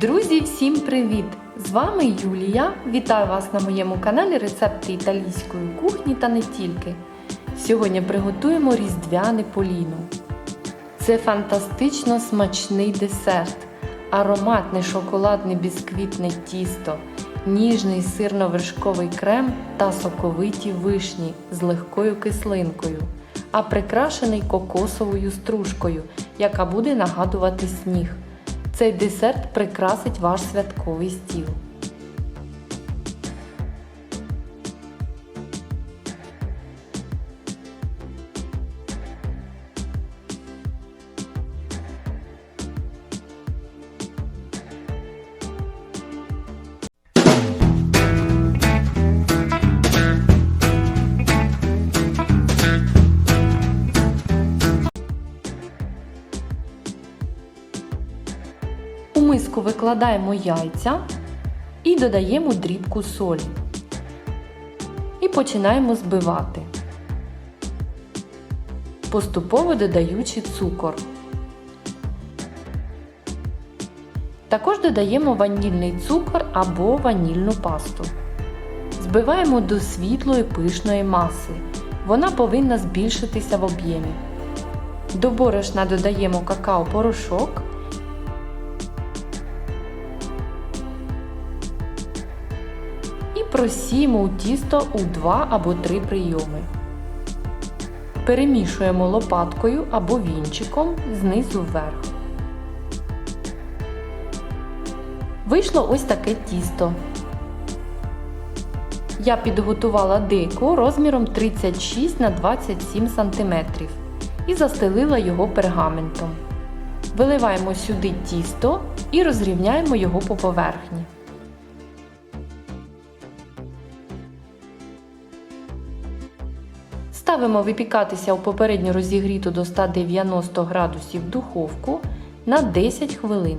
Друзі, всім привіт! З вами Юлія. Вітаю вас на моєму каналі Рецепти італійської кухні та не тільки. Сьогодні приготуємо різдвяне поліно. Це фантастично смачний десерт, ароматне шоколадне бісквітне тісто, ніжний сирно-вершковий крем та соковиті вишні з легкою кислинкою, а прикрашений кокосовою стружкою, яка буде нагадувати сніг. Цей десерт прикрасить ваш святковий стіл. Миску викладаємо яйця і додаємо дрібку солі. І починаємо збивати, поступово додаючи цукор. Також додаємо ванільний цукор або ванільну пасту. Збиваємо до світлої пишної маси. Вона повинна збільшитися в об'ємі. До борошна додаємо какао-порошок. Просіємо у тісто у 2 або 3 прийоми. Перемішуємо лопаткою або вінчиком знизу вверх. Вийшло ось таке тісто. Я підготувала дику розміром 36 на 27 см і застелила його пергаментом. Виливаємо сюди тісто і розрівняємо його по поверхні. Ставимо випікатися у попередньо розігріту до 190 градусів духовку на 10 хвилин.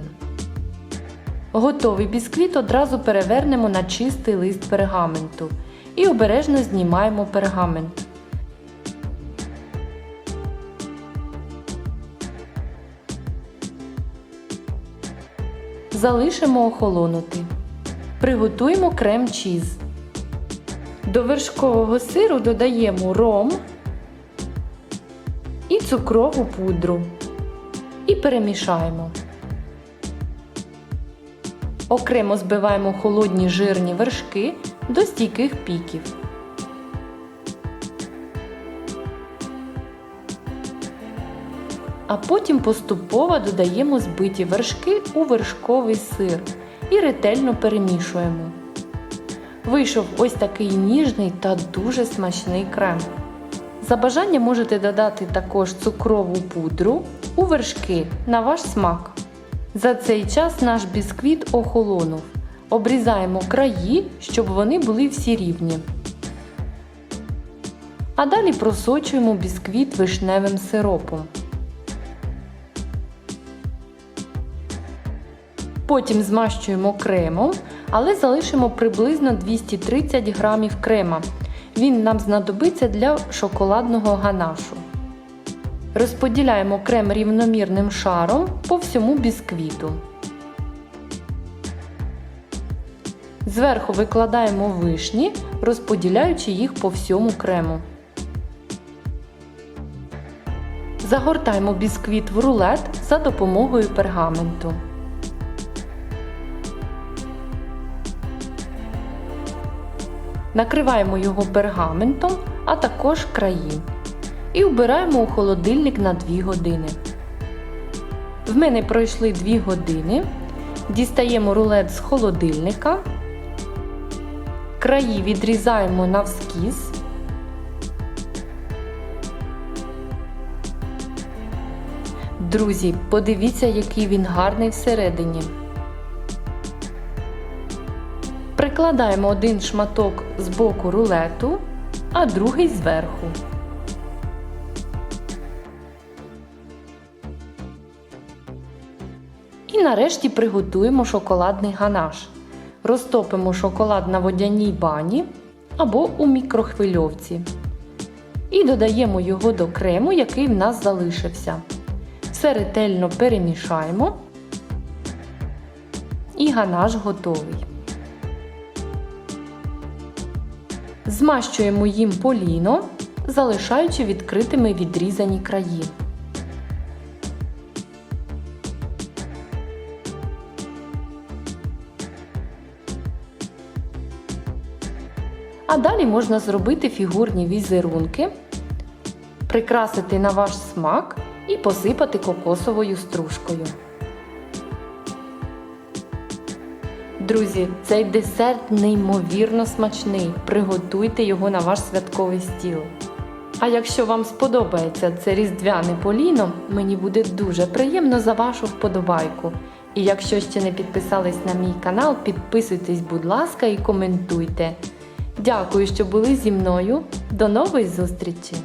Готовий бісквіт одразу перевернемо на чистий лист пергаменту і обережно знімаємо пергамент. Залишимо охолонути. Приготуємо крем чіз. До вершкового сиру додаємо ром і цукрову пудру і перемішаємо. Окремо збиваємо холодні жирні вершки до стійких піків. А потім поступово додаємо збиті вершки у вершковий сир і ретельно перемішуємо. Вийшов ось такий ніжний та дуже смачний крем. За бажанням можете додати також цукрову пудру у вершки на ваш смак. За цей час наш бісквіт охолонув. Обрізаємо краї, щоб вони були всі рівні. А далі просочуємо бісквіт вишневим сиропом. Потім змащуємо кремом, але залишимо приблизно 230 грамів крема. Він нам знадобиться для шоколадного ганашу. Розподіляємо крем рівномірним шаром по всьому бісквіту. Зверху викладаємо вишні, розподіляючи їх по всьому крему. Загортаємо бісквіт в рулет за допомогою пергаменту. Накриваємо його пергаментом, а також краї. І вбираємо у холодильник на 2 години. В мене пройшли 2 години. Дістаємо рулет з холодильника. Краї відрізаємо навскіз. Друзі, подивіться, який він гарний всередині. Прикладаємо один шматок з боку рулету, а другий зверху. І нарешті приготуємо шоколадний ганаш. Розтопимо шоколад на водяній бані або у мікрохвильовці. І додаємо його до крему, який в нас залишився. Все ретельно перемішаємо і ганаш готовий. Змащуємо їм поліно, залишаючи відкритими відрізані краї. А далі можна зробити фігурні візерунки, прикрасити на ваш смак і посипати кокосовою стружкою. Друзі, цей десерт неймовірно смачний. Приготуйте його на ваш святковий стіл. А якщо вам сподобається це різдвяне поліно, мені буде дуже приємно за вашу вподобайку. І якщо ще не підписались на мій канал, підписуйтесь, будь ласка, і коментуйте. Дякую, що були зі мною. До нової зустрічі!